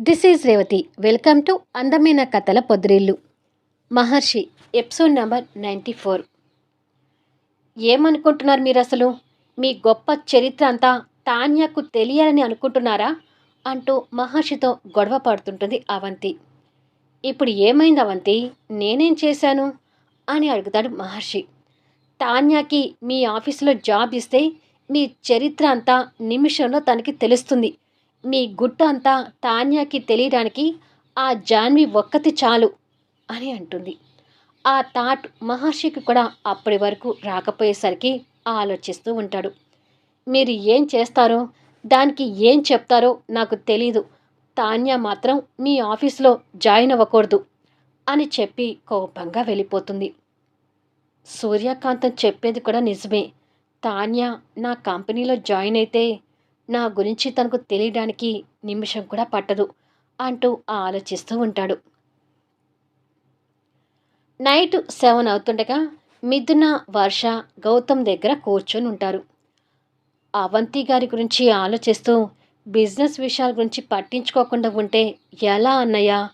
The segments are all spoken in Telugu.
This is Revathi welcome to అందమైన కథల పొద్రిల్లు Maharshi episode number ninety four ఏమనుకుంటున్నారు మీరు అసలు మీ గొప్ప చరిత్ర అంతా తాన్యాకు తెలియాలని అనుకుంటున్నారా? అంటూ మహర్షితో గొడవ పడుతుంటుంది అవంతి. ఇప్పుడు ఏమైంది అవంతి? నేనేం చేశాను? అని అడుగుతాడు మహర్షి. తాన్యాకి మీ ఆఫీసులో జాబ్ ఇస్తే మీ చరిత్ర అంతా నిమిషంలో తనకి తెలుస్తుంది. మీ గుట్ట అంతా తాన్యాకి తెలియడానికి ఆ జాన్వి ఒక్కతి చాలు అని అంటుంది. ఆ థాట్ మహర్షికి కూడా అప్పటి వరకు రాకపోయేసరికి ఆలోచిస్తూ ఉంటాడు. మీరు ఏం చేస్తారో దానికి ఏం చెప్తారో నాకు తెలీదు. తాన్యా మాత్రం మీ ఆఫీస్లో జాయిన్ అవ్వకూడదు అని చెప్పి కోపంగా వెళ్ళిపోతుంది. సూర్యకాంతం చెప్పేది కూడా నిజమే. తాన్యా నా కంపెనీలో జాయిన్ అయితే నా గురించి తనకు తెలియడానికి నిమిషం కూడా పట్టదు అంటూ ఆలోచిస్తూ ఉంటాడు. నైట్ సెవెన్ అవుతుండగా మిథున వర్ష గౌతమ్ దగ్గర కూర్చొని ఉంటారు. అవంతి గారి గురించి ఆలోచిస్తూ బిజినెస్ విషయాల గురించి పట్టించుకోకుండా ఉంటే ఎలా అన్నయ్యా?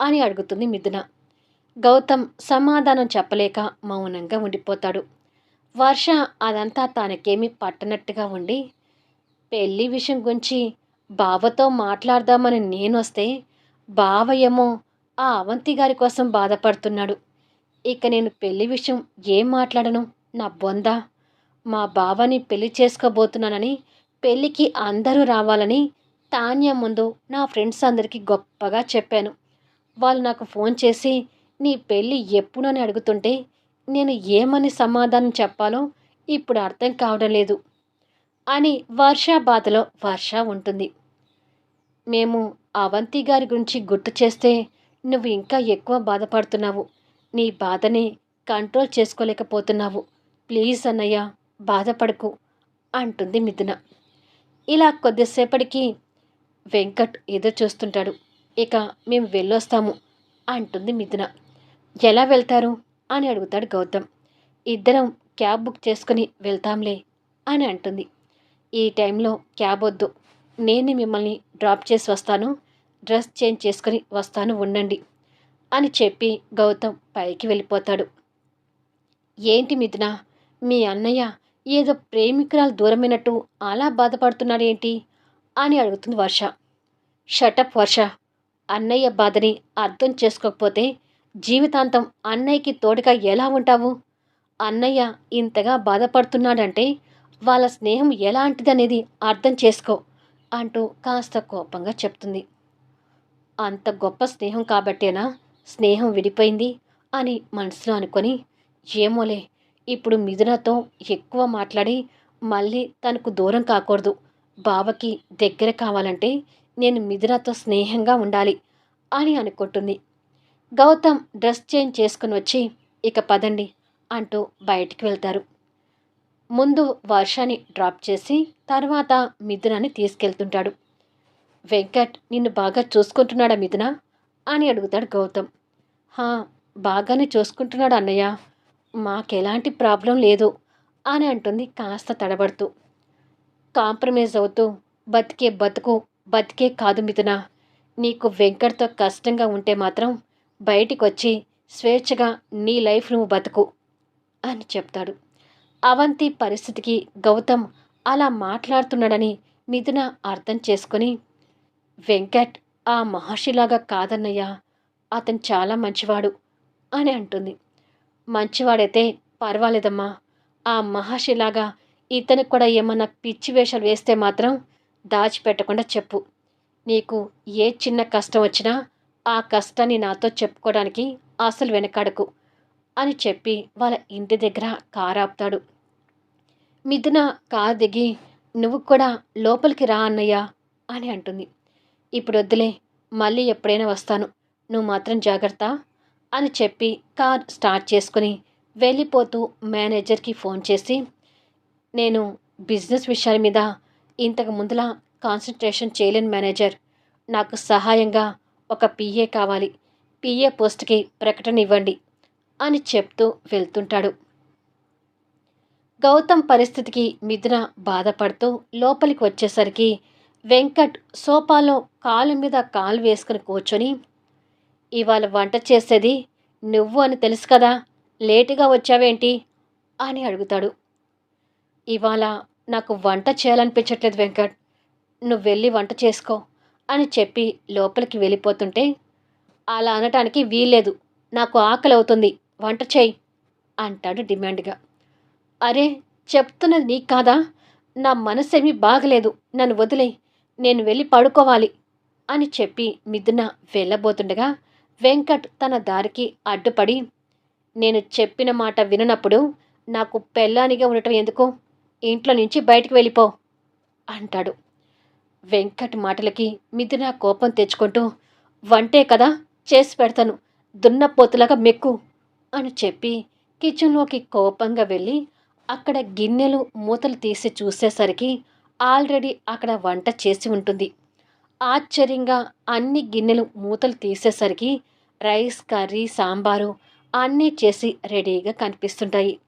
అని అడుగుతుంది మిథున. గౌతమ్ సమాధానం చెప్పలేక మౌనంగా ఉండిపోతాడు. వర్ష అదంతా తనకేమీ పట్టనట్టుగా ఉండి పెళ్ళి విషయం గురించి బావతో మాట్లాడదామని నేనొస్తే బావ ఏమో ఆ అవంతి గారి కోసం బాధపడుతున్నాడు. ఇక నేను పెళ్ళి విషయం ఏం మాట్లాడను? నా బొంద. మా బావని పెళ్ళి చేసుకోబోతున్నానని పెళ్ళికి అందరూ రావాలని తాన్య ముందు నా ఫ్రెండ్స్ అందరికీ గొప్పగా చెప్పాను. వాళ్ళు నాకు ఫోన్ చేసి నీ పెళ్ళి ఎప్పుడని అడుగుతుంటే నేను ఏమని సమాధానం చెప్పాలో ఇప్పుడు అర్థం కావడం లేదు. అని వర్ష బాధలో వర్ష ఉంటుంది. మేము అవంతి గారి గురించి గుర్తు చేస్తే నువ్వు ఇంకా ఎక్కువ బాధపడుతున్నావు. నీ బాధని కంట్రోల్ చేసుకోలేకపోతున్నావు. ప్లీజ్ అన్నయ్య బాధపడకు అంటుంది మిథున. ఇలా కొద్దిసేపటికి వెంకట్ ఎదురు చూస్తుంటాడు. ఇక మేము వెళ్ళొస్తాము అంటుంది మిథున. ఎలా వెళ్తారు? అని అడుగుతాడు గౌతమ్. ఇద్దరం క్యాబ్ బుక్ చేసుకుని వెళ్తాంలే అని అంటుంది. ఈ టైంలో క్యాబ్ వద్దు. నేను మిమ్మల్ని డ్రాప్ చేసి వస్తాను. డ్రెస్ చేంజ్ చేసుకుని వస్తాను ఉండండి అని చెప్పి గౌతమ్ పైకి వెళ్ళిపోతాడు. ఏంటి మిథున? మీ అన్నయ్య ఏదో ప్రేమికురాలు దూరమైనట్టు అలా బాధపడుతున్నాడు ఏంటి అని అడుగుతుంది వర్ష. షటప్ వర్ష. అన్నయ్య బాధని అర్థం చేసుకోకపోతే జీవితాంతం అన్నయ్యకి తోడుగా ఎలా ఉంటావు? అన్నయ్య ఇంతగా బాధపడుతున్నాడంటే వాళ్ళ స్నేహం ఎలాంటిదనేది అర్థం చేసుకో అంటూ కాస్త కోపంగా చెప్తుంది. అంత గొప్ప స్నేహం కాబట్టేనా? స్నేహం విడిపోయింది అని మనసులో అనుకొని ఏమోలే ఇప్పుడు మిథునతో ఎక్కువ మాట్లాడి మళ్ళీ తనకు దూరం కాకూడదు. బావకి దగ్గర కావాలంటే నేను మిథునతో స్నేహంగా ఉండాలి అని అనుకుంటుంది. గౌతమ్ డ్రెస్ చేంజ్ చేసుకుని వచ్చి ఇక పదండి అంటూ బయటికి వెళ్తారు. ముందు వర్షాన్ని డ్రాప్ చేసి తర్వాత మిథునాన్ని తీసుకెళ్తుంటాడు. వెంకట్ నిన్ను బాగా చూసుకుంటున్నాడా మిథున? అని అడుగుతాడు గౌతమ్. హా బాగానే చూసుకుంటున్నాడు అన్నయ్య. మాకెలాంటి ప్రాబ్లం లేదు అని అంటుంది కాస్త తడబడుతూ. కాంప్రమైజ్ అవుతూ బతికే బతుకు బతికే కాదు మిథున. నీకు వెంకట్తో కష్టంగా ఉంటే మాత్రం బయటికి వచ్చి స్వేచ్ఛగా నీ లైఫ్ నువ్వు బతుకు అని చెప్తాడు. అవంతి పరిస్థితికి గౌతమ్ అలా మాట్లాడుతున్నాడని మిథున అర్థం చేసుకొని వెంకట్ ఆ మహర్షిలాగా కాదన్నయ్యా. అతను చాలా మంచివాడు అని అంటుంది. మంచివాడైతే పర్వాలేదమ్మా. ఆ మహర్షిలాగా ఇతనికి కూడా ఏమన్నా పిచ్చి వేషాలు వేస్తే మాత్రం దాచిపెట్టకుండా చెప్పు. నీకు ఏ చిన్న కష్టం వచ్చినా ఆ కష్టాన్ని నాతో చెప్పుకోవడానికి అసలు వెనకాడకు అని చెప్పి వాళ్ళ ఇంటి దగ్గర కారు ఆపుతాడు మిథున కారు దిగి నువ్వు కూడా లోపలికి రా అన్నయ్య అని అంటుంది. ఇప్పుడు వద్దులే మళ్ళీ ఎప్పుడైనా వస్తాను. నువ్వు మాత్రం జాగ్రత్త అని చెప్పి కార్ స్టార్ట్ చేసుకుని వెళ్ళిపోతూ మేనేజర్కి ఫోన్ చేసి నేను బిజినెస్ విషయాల మీద ఇంతకు ముందులా కాన్సన్ట్రేషన్ చేయలేను మేనేజర్. నాకు సహాయంగా ఒక పిఏ కావాలి. పిఏ పోస్ట్కి ప్రకటన ఇవ్వండి అని చెప్తూ వెళ్తుంటాడు. గౌతమ్ పరిస్థితికి మిథున బాధపడుతూ లోపలికి వచ్చేసరికి వెంకట్ సోఫాలో కాలు మీద కాలు వేసుకుని కూర్చొని ఇవాళ వంట చేసేది నువ్వు అని తెలుసు కదా లేటుగా వచ్చావేంటి? అని అడుగుతాడు. ఇవాళ నాకు వంట చేయాలనిపించట్లేదు వెంకట్ నువ్వు వెళ్ళి వంట చేసుకో అని చెప్పి లోపలికి వెళ్ళిపోతుంటే అలా అనటానికి వీల్లేదు నాకు ఆకలి అవుతుంది వంట చేయి అంటాడు డిమాండ్గా. అరే చెప్తున్నది నీకు కాదా? నా మనసేమీ బాగలేదు. నన్ను వదిలే నేను వెళ్ళి పడుకోవాలి అని చెప్పి మిథున వెళ్ళబోతుండగా వెంకట్ తన దారికి అడ్డుపడి నేను చెప్పిన మాట విననప్పుడు నాకు పెళ్ళానిగా ఉండటం ఎందుకు? ఇంట్లో నుంచి బయటికి వెళ్ళిపో అంటాడు. వెంకట్ మాటలకి మిథున కోపం తెచ్చుకుంటూ వంటే కదా చేసి పెడతాను. దున్నపోతులాగా మెక్కు అని చెప్పి కిచెన్లోకి కోపంగా వెళ్ళి అక్కడ గిన్నెలు మూతలు తీసి చూసేసరికి ఆల్రెడీ అక్కడ వంట చేసి ఉంటుంది. ఆశ్చర్యంగా అన్ని గిన్నెలు మూతలు తీసేసరికి రైస్ కర్రీ సాంబారు అన్నీ చేసి రెడీగా కనిపిస్తుంటాయి.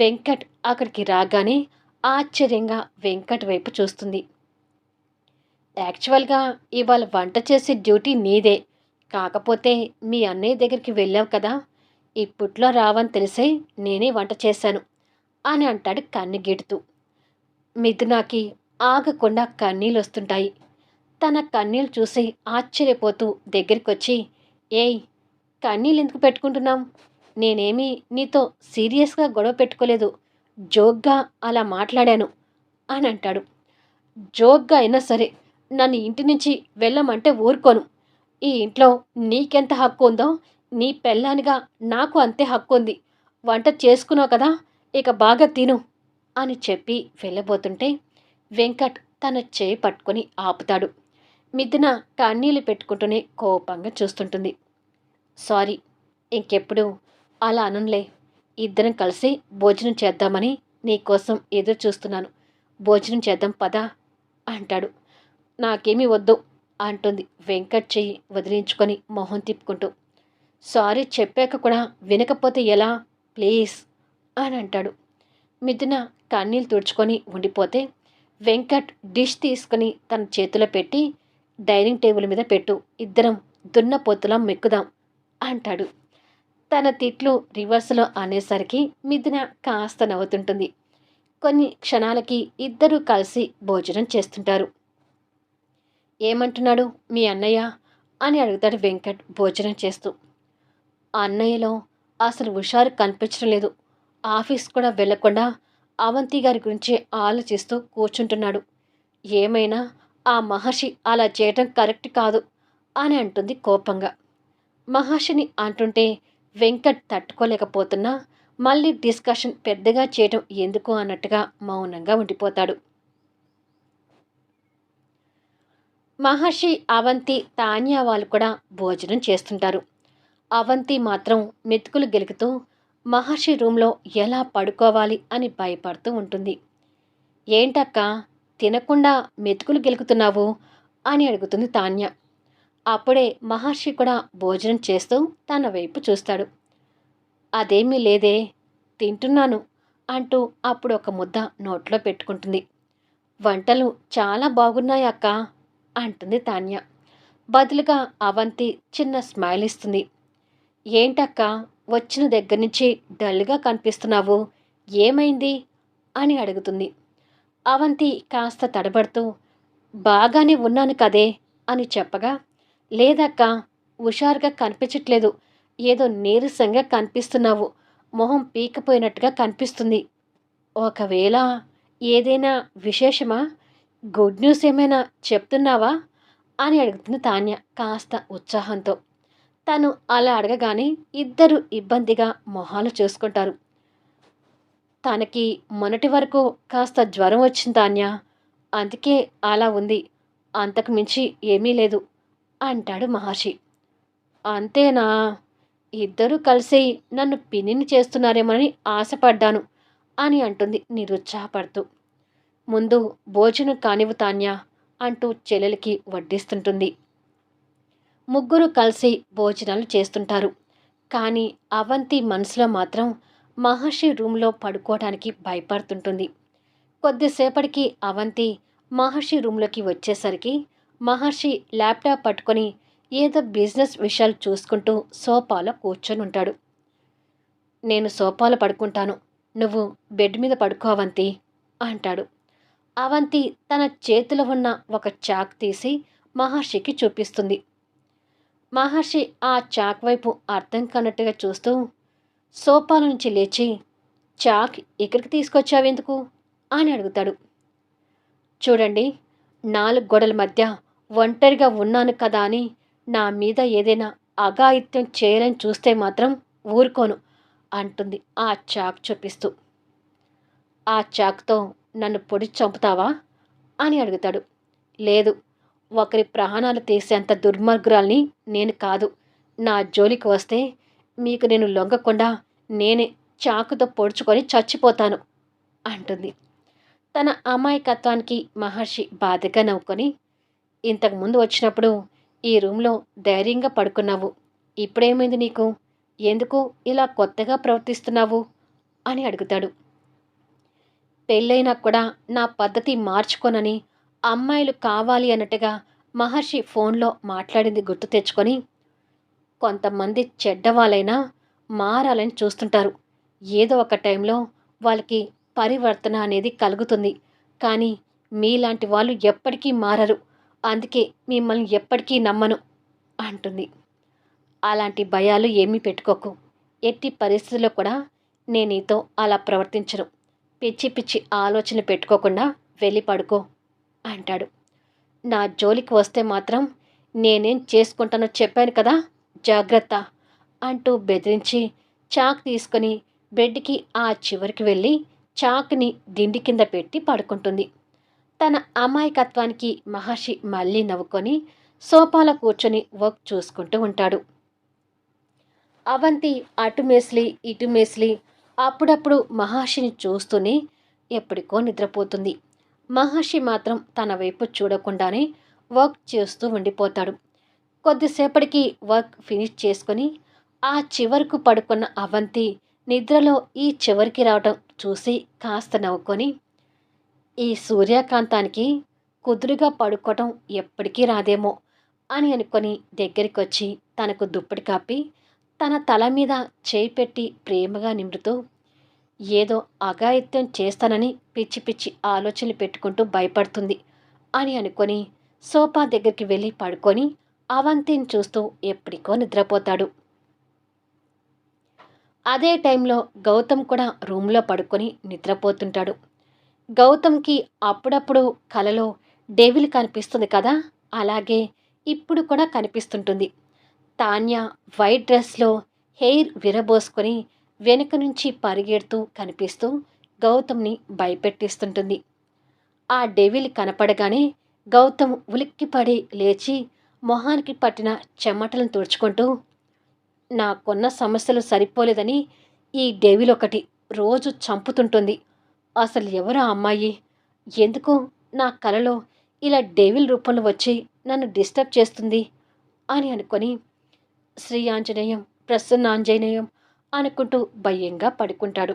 వెంకట్ అక్కడికి రాగానే ఆశ్చర్యంగా వెంకట్ వైపు చూస్తుంది. యాక్చువల్గా ఇవాళ వంట చేసే డ్యూటీ నీదే. కాకపోతే మీ అన్నయ్య దగ్గరికి వెళ్ళావు కదా. ఇప్పట్లో రావని తెలిసే నేనే వంట చేశాను. అని అంటాడు కన్నుగీడుతూ. మిథునాకి ఆగకుండా కన్నీళ్ళు వస్తుంటాయి తన కన్నీళ్ళు చూసి ఆశ్చర్యపోతూ దగ్గరికి వచ్చి ఏయ్ కన్నీళ్ళు ఎందుకు పెట్టుకుంటున్నాం నేనేమీ నీతో సీరియస్గా గొడవ పెట్టుకోలేదు. జోక్గా అలా మాట్లాడాను అని అంటాడు. జోక్గా అయినా సరే నన్ను ఇంటి నుంచి వెళ్ళమంటే ఊరుకోను. ఈ ఇంట్లో నీకెంత హక్కు ఉందో నీ పెళ్ళానిగా నాకు అంతే హక్కు ఉంది. వంట చేసుకున్నావు కదా ఇక బాగా తిను అని చెప్పి వెళ్ళబోతుంటే వెంకట్ తన చేయి పట్టుకొని ఆపుతాడు. మిథున కన్నీళ్ళు పెట్టుకుంటూనే కోపంగా చూస్తుంటుంది. సారీ ఇంకెప్పుడు అలా అనులే ఇద్దరం కలిసి భోజనం చేద్దామని నీకోసం ఎదురు చూస్తున్నాను. భోజనం చేద్దాం పదా అంటాడు. నాకేమీ వద్దు అంటుంది వెంకట్ చెయ్యి వదిలించుకొని మొహం తిప్పుకుంటూ. సారీ చెప్పాక కూడా వినకపోతే ఎలా? ప్లీజ్. అని అంటాడు. మిథున కన్నీళ్ళు తుడుచుకొని ఉండిపోతే వెంకట్ డిష్ తీసుకుని తన చేతిలో పెట్టి డైనింగ్ టేబుల్ మీద పెట్టు ఇద్దరం దున్నపోతులా మెక్కుదాం అంటాడు. తన తిట్లు రివర్స్లో అనేసరికి మిథున కాస్త నవ్వుతుంటుంది. కొన్ని క్షణాలకి ఇద్దరూ కలిసి భోజనం చేస్తుంటారు. ఏమంటున్నాడు మీ అన్నయ్య? అని అడుగుతాడు వెంకట్ భోజనం చేస్తూ. అన్నయ్యలో అసలు హుషారు కనిపించడం లేదు. ఆఫీస్ కూడా వెళ్ళకుండా అవంతి గారి గురించి ఆలోచిస్తూ కూర్చుంటున్నాడు. ఏమైనా ఆ మహర్షి అలా చేయటం కరెక్ట్ కాదు అని అంటుంది కోపంగా. మహర్షిని అంటుంటే వెంకట్ తట్టుకోలేకపోతున్నా మళ్ళీ డిస్కషన్ పెద్దగా చేయటం ఎందుకు అన్నట్టుగా మౌనంగా ఉండిపోతాడు. మహర్షి అవంతి తాన్యా వాళ్ళు కూడా భోజనం చేస్తుంటారు. అవంతి మాత్రం మెతుకులు గెలుకుతూ మహర్షి రూమ్లో ఎలా పడుకోవాలి అని భయపడుతూ ఉంటుంది. ఏంటక్క తినకుండా మెతుకులు గెలుకుతున్నావు? అని అడుగుతుంది తాన్య. అప్పుడే మహర్షి కూడా భోజనం చేస్తూ తన వైపు చూస్తాడు. అదేమీ లేదే తింటున్నాను అంటూ అప్పుడు ఒక ముద్ద నోట్లో పెట్టుకుంటుంది. వంటలు చాలా బాగున్నాయి అక్క అంటుంది తాన్య. బదులుగా అవంతి చిన్న స్మైల్ ఇస్తుంది. ఏంటక్క వచ్చిన దగ్గర నుంచి డల్గా కనిపిస్తున్నావు. ఏమైంది? అని అడుగుతుంది. అవంతి కాస్త తడబడుతూ బాగానే ఉన్నాను కదే అని చెప్పగా లేదక్క హుషారుగా కనిపించట్లేదు. ఏదో నీరసంగా కనిపిస్తున్నావు. మొహం పీకపోయినట్టుగా కనిపిస్తుంది. ఒకవేళ ఏదైనా విశేషమా? గుడ్ న్యూస్ ఏమైనా చెప్తున్నావా? అని అడుగుతుంది తాన్య కాస్త ఉత్సాహంతో. తను అలా అడగగానే ఇద్దరు ఇబ్బందిగా మొహాలు చూసుకుంటారు. తనకి మొన్నటి వరకు కాస్త జ్వరం వచ్చింది తాన్య. అందుకే అలా ఉంది. అంతకు మించి ఏమీ లేదు అంటాడు మహర్షి. అంతేనా? ఇద్దరూ కలిసి నన్ను పిన్నిని చేస్తున్నారేమోనని ఆశపడ్డాను అని అంటుంది నిరుత్సాహపడుతూ. ముందు భోజనం కానివ్వు తాన్యా అంటూ చెల్లెలికి వడ్డిస్తుంటుంది. ముగ్గురు కలిసి భోజనాలు చేస్తుంటారు. కానీ అవంతి మనసులో మాత్రం మహర్షి రూమ్లో పడుకోవడానికి భయపడుతుంటుంది. కొద్దిసేపటికి అవంతి మహర్షి రూమ్లోకి వచ్చేసరికి మహర్షి ల్యాప్టాప్ పట్టుకొని ఏదో బిజినెస్ విషయాలు చూసుకుంటూ సోఫాలో కూర్చొని ఉంటాడు. నేను సోఫాలో పడుకుంటాను. నువ్వు బెడ్ మీద పడుకోవంతి అంటాడు. అవంతి తన చేతిలో ఉన్న ఒక చాక్ తీసి మహర్షికి చూపిస్తుంది. మహర్షి ఆ చాక్ వైపు అర్థం కానట్టుగా చూస్తూ సోఫాల నుంచి లేచి చాక్ ఇక్కడికి తీసుకొచ్చావెందుకు? అని అడుగుతాడు. చూడండి నాలుగు గొడల మధ్య ఒంటరిగా ఉన్నాను కదా అని నా మీద ఏదైనా అఘాయిత్యం చేయాలని చూస్తే మాత్రం ఊరుకోను అంటుంది ఆ చాక్ చూపిస్తూ. ఆ చాక్తో నన్ను పొడి చంపుతావా? అని అడుగుతాడు. లేదు ఒకరి ప్రాణాలు తీసేంత దుర్మార్గురాల్ని నేను కాదు. నా జోలికి వస్తే మీకు నేను లొంగకుండా నేనే చాకుతో పొడుచుకొని చచ్చిపోతాను అంటుంది. తన అమాయకత్వానికి మహర్షి బాధగా నవ్వుకొని ఇంతకుముందు వచ్చినప్పుడు ఈ రూమ్లో ధైర్యంగా పడుకున్నావు ఇప్పుడేమైంది నీకు? ఎందుకు ఇలా కొత్తగా ప్రవర్తిస్తున్నావు? అని అడుగుతాడు. పెళ్ళైనా కూడా నా పద్ధతి మార్చుకోనని అమ్మాయిలు కావాలి అన్నట్టుగా మహర్షి ఫోన్లో మాట్లాడింది గుర్తు తెచ్చుకొని కొంతమంది చెడ్డవాళ్ళైనా మారాలని చూస్తుంటారు. ఏదో ఒక టైంలో వాళ్ళకి పరివర్తన అనేది కలుగుతుంది. కానీ మీలాంటి వాళ్ళు ఎప్పటికీ మారరు. అందుకే మిమ్మల్ని ఎప్పటికీ నమ్మను అంటుంది. అలాంటి భయాలు ఏమీ పెట్టుకోకు. ఎట్టి పరిస్థితుల్లో కూడా నేను నీతో అలా ప్రవర్తించను. పిచ్చి పిచ్చి ఆలోచన పెట్టుకోకుండా వెళ్ళి పడుకో. అంటాడు. నా జోలికి వస్తే మాత్రం నేనేం చేసుకుంటానో చెప్పాను కదా జాగ్రత్త అంటూ బెదిరించి చాక్ తీసుకొని బెడ్కి ఆ చివరికి వెళ్ళి చాక్ని దిండి కింద పెట్టి పడుకుంటుంది. తన అమాయకత్వానికి మహర్షి మళ్ళీ నవ్వుకొని సోఫాలో కూర్చొని వర్క్ చూసుకుంటూ ఉంటాడు. అవంతి అటు మేస్లి ఇటు మేస్లి అప్పుడప్పుడు మహర్షిని చూస్తూనే ఎప్పటికో నిద్రపోతుంది. మహర్షి మాత్రం తన వైపు చూడకుండానే వర్క్ చేస్తూ ఉండిపోతాడు. కొద్దిసేపటికి వర్క్ ఫినిష్ చేసుకొని ఆ చివరకు పడుకున్న అవంతి నిద్రలో ఈ చివరికి రావటం చూసి కాస్త నవ్వుకొని ఈ సూర్యకాంతానికి కుదురుగా పడుకోవటం ఎప్పటికీ రాదేమో అని అనుకొని దగ్గరికి వచ్చి తనకు దుప్పటి కాపి తన తల మీద చేయి పెట్టి ప్రేమగా నిమురుతూ ఏదో అఘాయిత్యం చేస్తానని పిచ్చి పిచ్చి ఆలోచనలు పెట్టుకుంటూ భయపడుతుంది అని అనుకొని సోఫా దగ్గరికి వెళ్ళి పడుకొని అవంతిని చూస్తూ ఎప్పటికో నిద్రపోతాడు. అదే టైంలో గౌతమ్ కూడా రూమ్లో పడుకొని నిద్రపోతుంటాడు. గౌతమ్కి అప్పుడప్పుడు కలలో డెవిల్ కనిపిస్తుంది కదా అలాగే ఇప్పుడు కూడా కనిపిస్తుంటుంది. తాన్య వైట్ డ్రెస్లో హెయిర్ విరబోసుకొని వెనుక నుంచి పరిగెడుతూ కనిపిస్తూ గౌతమ్ని భయపెట్టిస్తుంటుంది. ఆ డెవిల్ కనపడగానే గౌతమ్ ఉలిక్కిపడి లేచి మొహానికి పట్టిన చెమటలను తుడుచుకుంటూ నాకున్న సమస్యలు సరిపోలేదని ఈ డెవిల్ ఒకటి రోజు చంపుతుంటుంది. అసలు ఎవరు ఆ అమ్మాయి? ఎందుకు నా కలలో ఇలా డెవిల్ రూపంలో వచ్చి నన్ను డిస్టర్బ్ చేస్తుంది? అని అనుకొని శ్రీ ఆంజనేయం ప్రసన్న ఆంజనేయం అనుకుంటూ భయంగా పడుకుంటాడు.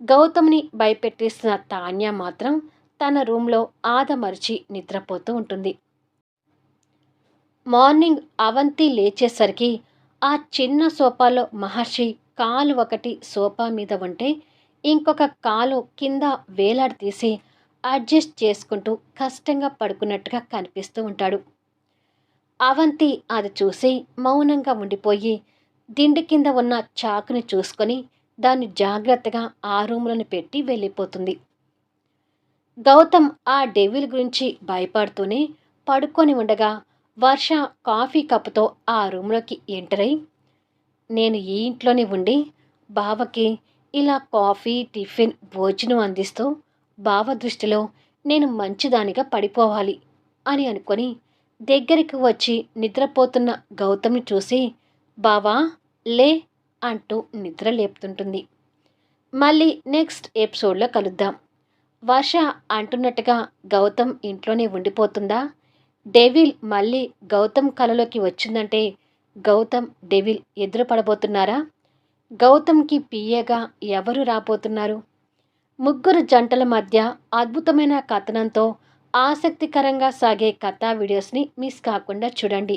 గౌతమ్ని భయపెట్టేసిన తాన్య మాత్రం తన రూమ్లో ఆదమరిచి నిద్రపోతూ ఉంటుంది. మార్నింగ్ అవంతి లేచేసరికి ఆ చిన్న సోఫాలో మహర్షి కాలు ఒకటి సోఫా మీద ఉంటే ఇంకొక కాలు కింద వేలాడదీసి అడ్జస్ట్ చేసుకుంటూ కష్టంగా పడుకున్నట్టుగా కనిపిస్తూ ఉంటాడు. అవంతి అది చూసి మౌనంగా ఉండిపోయి దిండి కింద ఉన్న చాకుని చూసుకొని దాన్ని జాగ్రత్తగా ఆ రూమ్లను పెట్టి వెళ్ళిపోతుంది. గౌతమ్ ఆ డెవిల్ గురించి భయపడుతూనే పడుకొని ఉండగా వర్ష కాఫీ కప్పుతో ఆ రూమ్లోకి ఎంటర్ అయి నేను ఈ ఇంట్లోనే ఉండి బావకి ఇలా కాఫీ టిఫిన్ భోజనం అందిస్తూ బావ దృష్టిలో నేను మంచిదానిగా పడిపోవాలి అని అనుకొని దగ్గరికి వచ్చి నిద్రపోతున్న గౌతమ్ని చూసి బావా లే అంటూ నిద్ర లేపుతుంటుంది. మళ్ళీ నెక్స్ట్ ఎపిసోడ్లో కలుద్దాం. వర్ష అంటున్నట్టుగా గౌతమ్ ఇంట్లోనే ఉండిపోతుందా? డెవిల్ మళ్ళీ గౌతమ్ కలలోకి వచ్చిందంటే గౌతమ్ డెవిల్ ఎదురు పడబోతున్నారా గౌతమ్కి పియ్యగా ఎవరు రాబోతున్నారు? ముగ్గురు జంటల మధ్య అద్భుతమైన కథనంతో ఆసక్తికరంగా సాగే కథా వీడియోస్ని మిస్ కాకుండా చూడండి.